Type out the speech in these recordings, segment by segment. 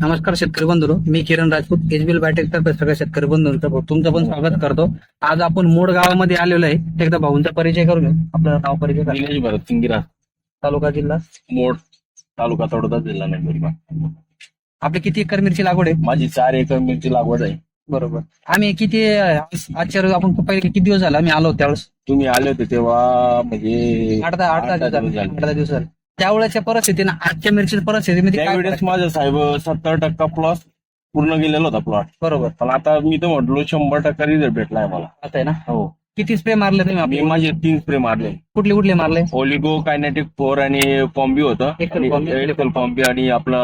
नमस्कार शेतकरी बंधू मी किरण राजपूत एचबीएल बायोटेक तर्फे सगळ्या शेतकरी बंधूंचं तुमचं पण स्वागत करतो. आज आपण मोड गावामध्ये आलेलो आहे. एकदा भाऊंचा परिचय करून घेऊ. आपलं नाव परिचय. निलेश भरत सिंगिरा. तालुका जिल्हा? मोड तालुका तडोदा जिल्हा नंदुरबार आपली किती एकर मिरची लागवड आहे? माझी चार एकर मिरची लागवड आहे. बरोबर. आम्ही किती आज- आजच्या रोज आपण पहिले किती दिवस झाला? आम्ही आलो त्यावेळेस. तुम्ही आले होते तेव्हा म्हणजे आठ दहा आठ दहा दिवस आठ दहा दिवस झाले. त्यावेळेच्या परिस्थितीनं आजच्या मिरचीच्या परिस्थितीमध्ये काय त्यावेळेस फरक? माझा साहेब सत्तर टक्का प्लॉट पूर्ण गेलेला होता प्लॉट बरोबर. पण आता मी तर म्हटलो शंभर टक्का रिझल्ट भेटलाय मला. आता आहे ना? हो. किती स्प्रे मारले तुम्ही मी आपले माझे तीन स्प्रे मारले. कुठले कुठले मारले? ओलिगो कायनेटिक फोर आणि पॉम्बी होतं. एकल पॉम्बी, आणि एकल पॉम्बी आणि आपला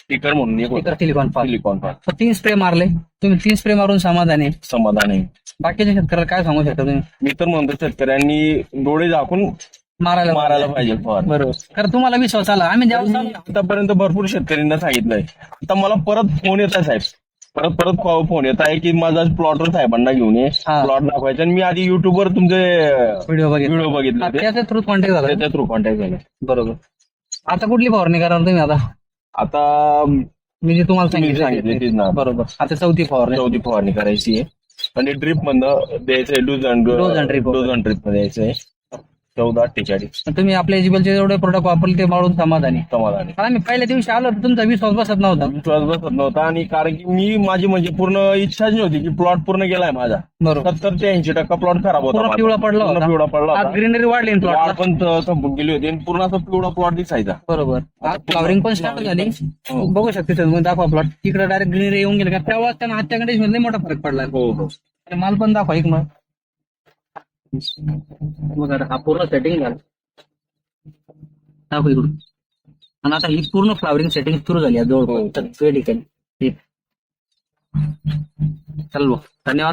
स्टिकर म्हणून एक होतं. सिलिकॉन पाल सिलिकॉन तीन स्प्रे मारले. तुम्ही तीन स्प्रे मारून समाधान? आहे समाधान. आहे बाकीच्या शेतकऱ्याला काय सांगू शकता तुम्ही? मी तर म्हणतो शेतकऱ्यांनी डोळे झाकून मारायला मारायला पाहिजे. फवारणी. बरोबर. कारण तुम्हाला विश्वास आला. आम्ही आतापर्यंत भरपूर शेतकऱ्यांना सांगितलंय. आता मला परत फोन येत आहे साहेब. परत परत फोन येत आहे की माझा प्लॉटर साहेबांना घेऊन ये. हा. प्लॉट दाखवायचा. आणि मी आधी युट्यूबवर तुमचे व्हिडिओ बघितला. व्हिडिओ बघितले होते. त्याच्या थ्रू कॉन्टॅक्ट झाला. त्याच्या थ्रू कॉन्टॅक्ट झाले. बरोबर. आता कुठली फवारणी करणार तुम्ही आता? आता मी जे तुम्हाला तुम्ही सांगितले सांगितलं तीच ना. बरोबर. आता चौथी फवारणी. चौथी फवारणी करायची आहे. आणि ड्रिप मधनं द्यायचंय dose and Dose and drip. Dose and ड्रिपमध्ये द्यायचंय. चौदा अठ्ठेचाळीस. तुम्ही आपल्या एजिबलचे जेवढे प्रोडक्ट वापरले ते मारून समाधानी. समाधानी. कारण आम्ही पहिल्या दिवशी आलो तर तुमचा विश्वास बसत नव्हता. विश्वास बसत नव्हता आणि कारण की मी माझी म्हणजे पूर्ण इच्छाच नव्हती की प्लॉट पूर्ण गेलाय माझा. बरोबर. सत्तर ते ऐंशी टक्का प्लॉट खराब होता पूर्ण माझा. पिवळा पडला पूर्ण होता. पिवळा पडला आज होता. ग्रीनरी वाढली वाढ प्लॉटला पण त- संपून गेली होती आणि पूर्ण असा पिवळा प्लॉट दिसायचा. बरोबर. आज फ्लॉवरिंग पण स्टार्ट झाली. हो. बघू शकते तुम्ही दाखवा प्लॉट तिकडे डायरेक्ट ग्रीनरी येऊन गेले का? तेव्हा त्यांना आजच्या कंडिशनमध्ये मोठा फरक पडला. हो हो. आणि माल पण दाखवा एक मग. बघा आता हा पूर्ण सेटिंग झालं. दाखव इकडून. आणि आता ही पूर्ण फ्लावरिंग सेटिंग सुरू झाली आहे हो. जवळपास सगळ्या ठिकाणी. ठीक. चल भाऊ धन्यवाद.